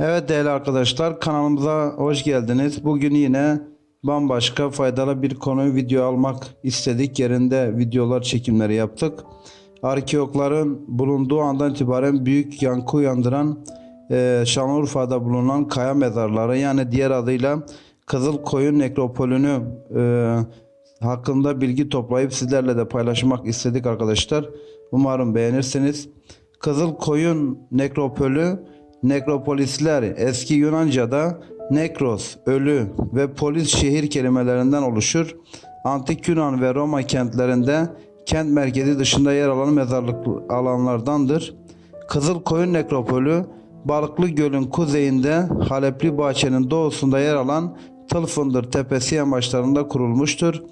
Evet değerli arkadaşlar kanalımıza hoş geldiniz. Bugün yine bambaşka faydalı bir konuyu video almak istedik. Yerinde videolar çekimleri yaptık. Arkeologların bulunduğu andan itibaren büyük yankı uyandıran e, Şanlıurfa'da bulunan kaya mezarları yani diğer adıyla Kızılkoyun Nekropolü'nü e, hakkında bilgi toplayıp sizlerle de paylaşmak istedik arkadaşlar. Umarım beğenirsiniz. Kızılkoyun Nekropolü Nekropolisler eski Yunanca'da nekros, ölü ve polis şehir kelimelerinden oluşur. Antik Yunan ve Roma kentlerinde kent merkezi dışında yer alan mezarlık alanlardandır. Kızılkoyun Nekropolü Balıklı Göl'ün kuzeyinde Halepli Bahçe'nin doğusunda yer alan Tılfındır Tepesi yamaçlarında kurulmuştur.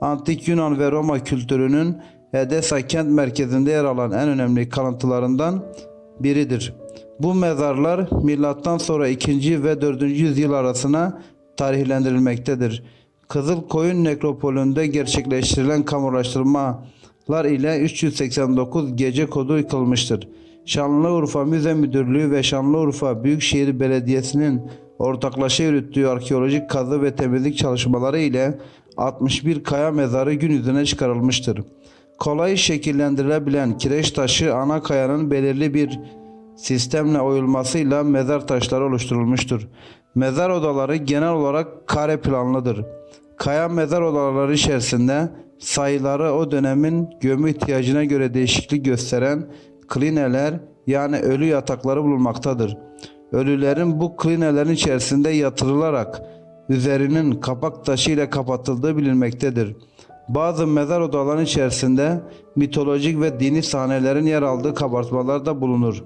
Antik Yunan ve Roma kültürünün Edessa kent merkezinde yer alan en önemli kalıntılarından biridir. Bu mezarlar milattan sonra 2. ve 4. yüzyıl arasına tarihlendirilmektedir. Kızılkoyun nekropolünde gerçekleştirilen kamulaştırmalar ile 389 gece kodu yıkılmıştır. Şanlıurfa Müze Müdürlüğü ve Şanlıurfa Büyükşehir Belediyesi'nin ortaklaşa yürüttüğü arkeolojik kazı ve temizlik çalışmaları ile 61 kaya mezarı gün yüzüne çıkarılmıştır. Kolay şekillendirilebilen kireç taşı ana kayanın belirli bir sistemle oyulmasıyla mezar taşları oluşturulmuştur. Mezar odaları genel olarak kare planlıdır. Kaya mezar odaları içerisinde sayıları o dönemin gömü ihtiyacına göre değişiklik gösteren klineler yani ölü yatakları bulunmaktadır. Ölülerin bu klinelerin içerisinde yatırılarak üzerinin kapak taşı ile kapatıldığı bilinmektedir. Bazı mezar odalarının içerisinde mitolojik ve dini sahnelerin yer aldığı kabartmalar da bulunur.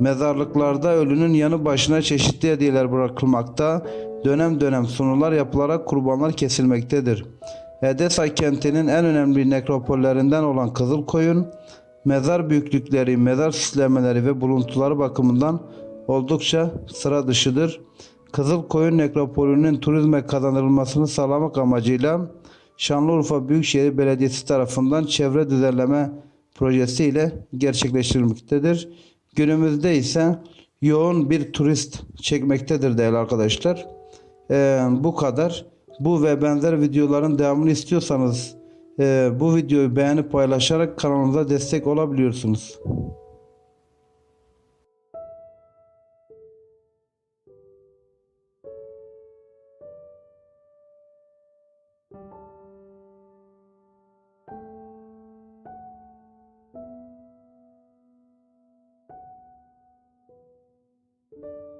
Mezarlıklarda ölünün yanı başına çeşitli hediyeler bırakılmakta, dönem dönem sunular yapılarak kurbanlar kesilmektedir. Edessa kentinin en önemli nekropollerinden olan Kızılkoyun, mezar büyüklükleri, mezar süslemeleri ve buluntuları bakımından oldukça sıra dışıdır. Kızılkoyun nekropolünün turizme kazanılmasını sağlamak amacıyla Şanlıurfa Büyükşehir Belediyesi tarafından çevre düzenleme projesi ile gerçekleştirilmektedir. Günümüzde ise yoğun bir turist çekmektedir değerli arkadaşlar. Ee, bu kadar. Bu ve benzer videoların devamını istiyorsanız e, bu videoyu beğenip paylaşarak kanalımıza destek olabiliyorsunuz. you